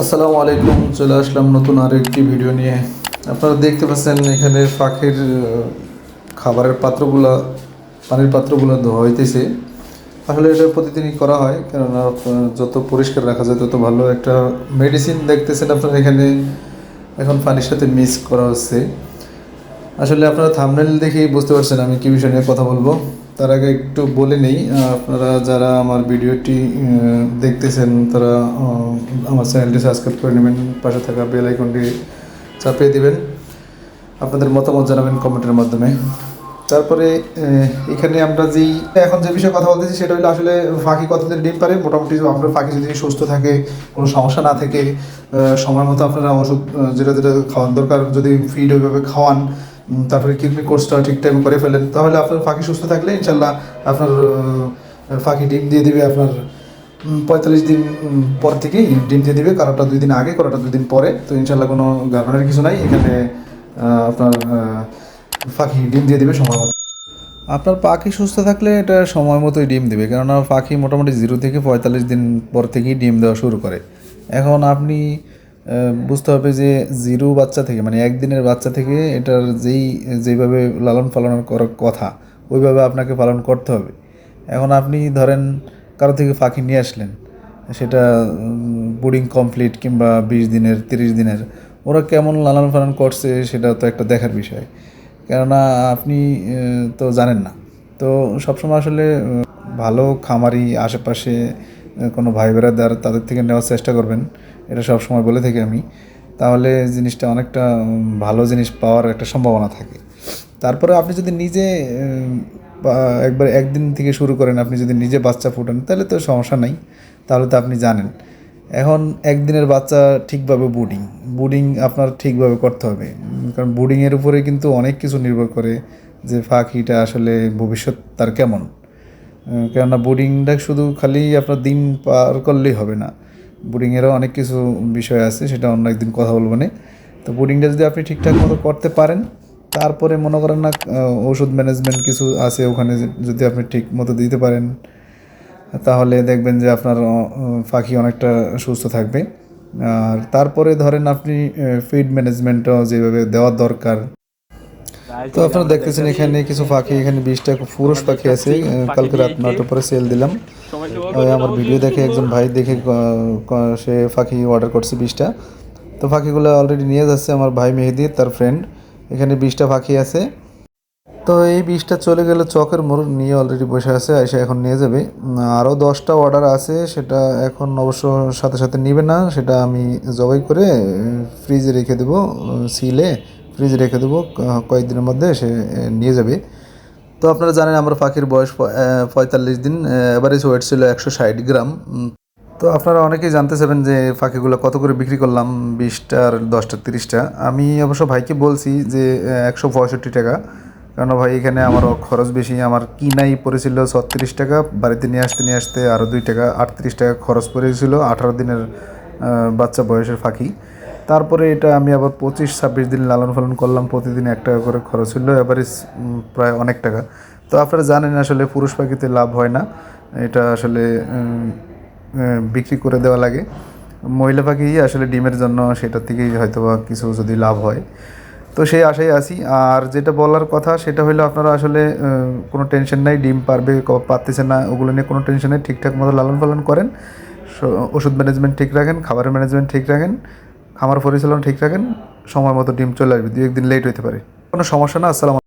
আসসালামু আলাইকুম, চলে আসলাম নতুন আর একটি ভিডিও নিয়ে। আপনারা দেখতে পাচ্ছেন এখানে পাখির খাবারের পাত্রগুলা, পানির পাত্রগুলো ধোয়া হইতেছে। আসলে এটা প্রতিদিনই করা হয়, কেননা যত পরিষ্কার রাখা যায় তত ভালো। একটা মেডিসিন দেখতেছেন আপনারা এখানে, এখন পানির সাথে মিক্স করা হচ্ছে। আসলে আপনারা থামনেল দেখেই বুঝতে পারছেন আমি কী বিষয় নিয়ে কথা বলব। তার আগে একটু বলে নেই আপনারা যারা আমার ভিডিওটি দেখতেছেন তারা আমার চ্যানেলটি সাবস্ক্রাইব করে নেবেন, পাশে থাকা বেল আইকনটি চাপিয়ে দিবেন, আপনাদের মতামত জানাবেন কমেন্টের মাধ্যমে। তারপরে এখানে আমরা যেই, এখন যে বিষয়ে কথা বলতেছি সেটা হলো আসলে ফাঁকি কতদিন ডিম পারে, মোটামুটি আপনার ফাঁকি যদি সুস্থ থাকে, কোনো সমস্যা না থাকে সময় মতো আপনারা ওষুধ যেটা যেটা খাওয়ান দরকার, যদি ফিড ওইভাবে খাওয়ান তারপরে কিডনি কোর্সটা ঠিক টাইম করে ফেলেন। তাহলে আপনার ফাঁকি সুস্থ থাকলে ইনশাল্লাহ আপনার ফাঁকি ডিম দিয়ে দিবে আপনার পঁয়তাল্লিশ দিন পর থেকেই ডিম দিয়ে দিবে। কারোটা দুই দিন আগে কারোটা দুই দিন পরে। তো ইনশাল্লাহ কোনো গার্মেন্টের কিছু নাই। এখানে আপনার পাখি ডিম দিয়ে দিবে সময় মতো। আপনার পাখি সুস্থ থাকলে এটা সময় মতোই ডিম দেবে। কেননা পাখি মোটামুটি জিরো থেকে পঁয়তাল্লিশ দিন পর থেকেই ডিম দেওয়া শুরু করে। এখন আপনি বুঝতে হবে যে জিরো বাচ্চা থেকে মানে একদিনের বাচ্চা থেকে এটার যেই যেভাবে লালন পালন করার কথা, ওইভাবে আপনাকে পালন করতে হবে। এখন আপনি ধরেন কারও থেকে পাখি নিয়ে আসলেন, সেটা বোর্ডিং কমপ্লিট কিংবা বিশ দিনের, তিরিশ দিনের, ওরা কেমন লালন পালন করছে সেটা তো একটা দেখার বিষয়। কেননা আপনি তো জানেন না। তো সবসময় আসলে ভালো খামারি আশেপাশে কোনো ভাই বেড়াদার তাদের থেকে নেওয়ার চেষ্টা করবেন, এটা সব সময় বলে থাকি আমি। তাহলে জিনিসটা অনেকটা ভালো জিনিস পাওয়ার একটা সম্ভাবনা থাকে। তারপরে আপনি যদি নিজে একবার একদিন থেকে শুরু করেন, আপনি যদি নিজে বাচ্চা ফুটান, তাহলে তো সমস্যা নাই, তাহলে তো আপনি জানেন। এখন একদিনের বাচ্চা ঠিকভাবে বুডিং বুডিং আপনার ঠিকভাবে করতে হবে। কারণ বুডিংয়ের উপরে কিন্তু অনেক কিছু নির্ভর করে যে পাখিটা আসলে ভবিষ্যৎ তার কেমন। কেননা বোর্ডিংটা শুধু খালি আপনার দিন পার করলেই হবে না। বোর্ডিংয়েরও অনেক কিছু বিষয় আছে, সেটা অন্য একদিন কথা বলব না। তো বোর্ডিংটা যদি আপনি ঠিকঠাক মতো করতে পারেন, তারপরে মনে করেন না ওষুধ ম্যানেজমেন্ট কিছু আছে ওখানে যদি আপনি ঠিক মতো দিতে পারেন, তাহলে দেখবেন যে আপনার পাখি অনেকটা সুস্থ থাকবে। আর তারপরে ধরেন আপনি ফিড ম্যানেজমেন্টও যেভাবে দেওয়ার দরকার। তো আপনারা দেখতেছেন এখানে কিছু পাখি, এখানে বিশটা পুরুষ পাখি আছে। কালকে রাত নটার পরে সেল দিলাম। আমার ভিডিও দেখে একজন ভাই দেখে সে পাখি অর্ডার করছে বিশটা। তো পাখিগুলো অলরেডি নিয়ে যাচ্ছে আমার ভাই মেহেদি, তার ফ্রেন্ড এখানে বিশটা পাখি আছে। তো এই বীজটা চলে গেলে চকের মোড় নিয়ে অলরেডি বসে আছে, এসে এখন নিয়ে যাবে। আরও দশটা অর্ডার আছে, সেটা এখন অবশ্য সাথে সাথে নিবে না। সেটা আমি জবাই করে ফ্রিজে রেখে দেবো সিলে ফ্রিজে রেখে দেবো কয়েকদিনের মধ্যে সে নিয়ে যাবে। তো আপনারা জানেন আমার পাখির বয়স পঁয়তাল্লিশ দিন এভারেজ ওয়েট ছিল একশো ষাট গ্রাম। তো আপনারা অনেকেই জানতে চাবেন যে পাখিগুলো কত করে বিক্রি করলাম বিশটা আর দশটা, তিরিশটা। আমি অবশ্য ভাইকে বলছি যে একশো পঁয়ষট্টি টাকা। কারণ ভাই এখানে আমার খরচ বেশি, আমার কিনাই পড়েছিল ছত্রিশ টাকা, বাড়িতে নিয়ে আসতে নিয়ে আসতে আরও দুই টাকা, আটত্রিশ টাকা খরচ পড়েছিল, আঠারো দিনের বাচ্চা বয়সের পাখি তারপরে এটা আমি আবার পঁচিশ, ছাব্বিশ দিন লালন পালন করলাম, প্রতিদিন এক টাকা করে খরচ হলো এভারেজ প্রায় অনেক টাকা। তো আপনারা জানেন আসলে পুরুষ পাখিতে লাভ হয় না, এটা আসলে বিক্রি করে দেওয়া লাগে। মহিলা পাখি আসলে ডিমের জন্য সেটার থেকেই হয়তো বা কিছু যদি লাভ হয়। তো সেই আশায় আছি। আর যেটা বলার কথা, সেটা হলো আপনারা আসলে কোনো টেনশন নাই, ডিম পারবে পারতেছে না, ওগুলো নিয়ে কোনো টেনশন নেই, ঠিকঠাক মতো লালন পালন করেন। ওষুধ ম্যানেজমেন্ট ঠিক রাখেন, খাবারের ম্যানেজমেন্ট ঠিক রাখেন। খামার পরিচালনা ঠিক রাখেন, সময় মতো ডিম চলে আসবে দু একদিন লেট হইতে পারে। কোনো সমস্যা না, আসসালাম